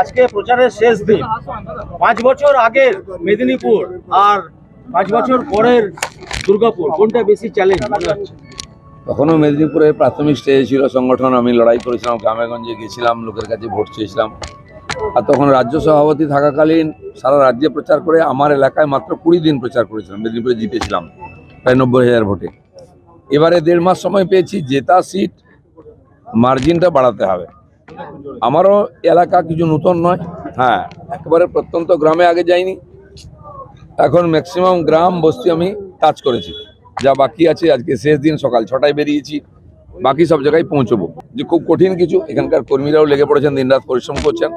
আজকে প্রচারের শেষ দিন। পাঁচ বছর আগের মেদিনীপুর আর পাঁচ বছর পরের দুর্গাপুর কোনটা বেশি চ্যালেঞ্জ মনে হচ্ছে? তখনও মেদিনীপুরের প্রাথমিক স্টেজে ছিল সংগঠন আমি লড়াই করেছিলাম গ্রামেগঞ্জে গেছিলাম লোকের কাছে ভোট চেয়েছিলাম। আর তখন রাজ্য সভাপতি থাকাকালীন সারা রাজ্যে প্রচার করে আমার এলাকায় মাত্র কুড়ি দিন প্রচার করেছিলাম মেদিনীপুরে জিতেছিলাম প্রায় নব্বই হাজার ভোটে। এবারে দেড় মাস সময় পেয়েছি জেতা সিট মার্জিনটা বাড়াতে হবে। আমারও এলাকা কিছু নতুন নয়। হ্যাঁ একেবারে প্রত্যন্ত গ্রামে আগে যাইনি। এখন ম্যাক্সিমাম গ্রাম বস্তি আমি টাচ করেছি। যা বাকি আছে আজকে শেষ দিন সকাল ছটায় বেরিয়েছি। বাকি সব জায়গায় পৌঁছবো। যে খুব কঠিন কিছু এখানকার কর্মীরাও লেগে পড়েছেন দিনরাত পরিশ্রম করছেন।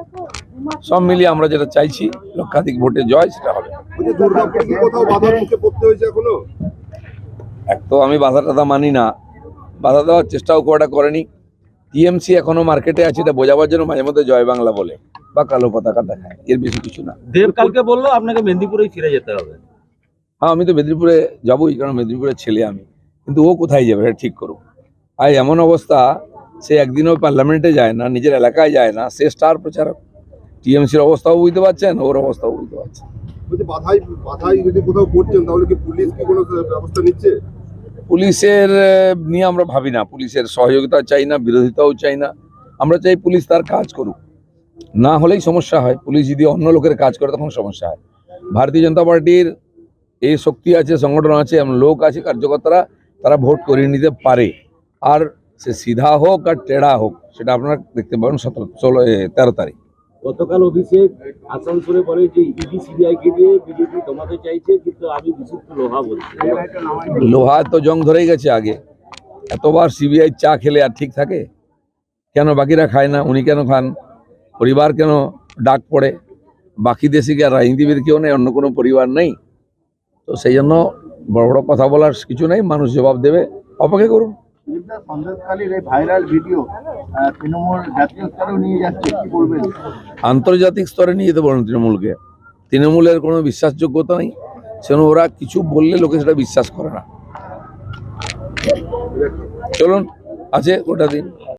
সব মিলিয়ে আমরা যেটা চাইছি লক্ষাধিক ভোটে জয় সেটা হবে। এক তো আমি বাধা টাধা মানি না। বাধা দেওয়ার চেষ্টাও করাটা করেনি। টিএমসি এখনও মার্কেটে আছে এটা বোঝাবার জন্য মাঝে মধ্যে জয় বাংলা বলে বা কালো পতাকা দেখায় এর বেশি কিছু না। দেব কালকে বলল আপনাকে মেদিনীপুরেই ফিরে যেতে হবে। হ্যাঁ আমি তো মেদিনীপুরে যাবোই কারণ মেদিনীপুরের ছেলে আমি। কিন্তু ও কোথায় যাবে এটা ঠিক করুক। আর এমন অবস্থা সে একদিনও পার্লামেন্টে যায় না নিজের এলাকায় যায় না সে স্টার প্রচারক। টিএমসির অবস্থাও বুঝতে পারছেন ওর অবস্থাও বুঝতে পারছেন। বাধাই বাধাই যদি কোথাও পড়ছেন তাহলে কি পুলিশ কি কোনো ব্যবস্থা নিচ্ছে? পুলিশের নিয়ে আমরা ভাবি না। পুলিশের সহযোগিতা চাই না, বিরোধিতাও চাই না। আমরা চাই পুলিশ তার কাজ করুক। না হলেই সমস্যা হয়। পুলিশ যদি অন্য লোকের কাজ করে, তখন সমস্যা হয়। ভারতীয় জনতা পার্টির এই শক্তি আছে, সংগঠন আছে, এমন লোক আছে, কার্যকর্তারা, তারা ভোট করিয়ে নিতে পারে। আর সে সিধা হোক আর টেढ़া হোক, সেটা আপনারা দেখতে পাবেন সতেরো, ষোলো তেরো তারিখ। গতকাল অভিষেক আসানসোলে বলে যে ইডি সিবিআই কে দিয়ে বিজেপি দমাতে চাইছে, কিন্তু আমি বিশুদ্ধ লোহা বলছি। লোহা তো জং ধরেই গেছে আগে। এতবার সিবিআই চা খেলে আর ঠিক থাকে? কেন বাকিরা খায় না? উনি কেন খান? পরিবার কেন ডাক পড়ে? বাকি দেশে কি আর রাজনীতিবিদ কেউ নেই? অন্য কোনো পরিবার নেই? তো সেই জন্য বড় বড় কথা বলার কিছু নেই। মানুষ জবাব দেবে। অপেক্ষা করুন। আন্তর্জাতিক স্তরে নিয়ে যেতে পারেন তৃণমূলকে। তৃণমূলের কোনো বিশ্বাসযোগ্যতা নেই, সেজন্য ওরা কিছু বললে লোকে সেটা বিশ্বাস করে না। চলুন, আছে ওটা দিন।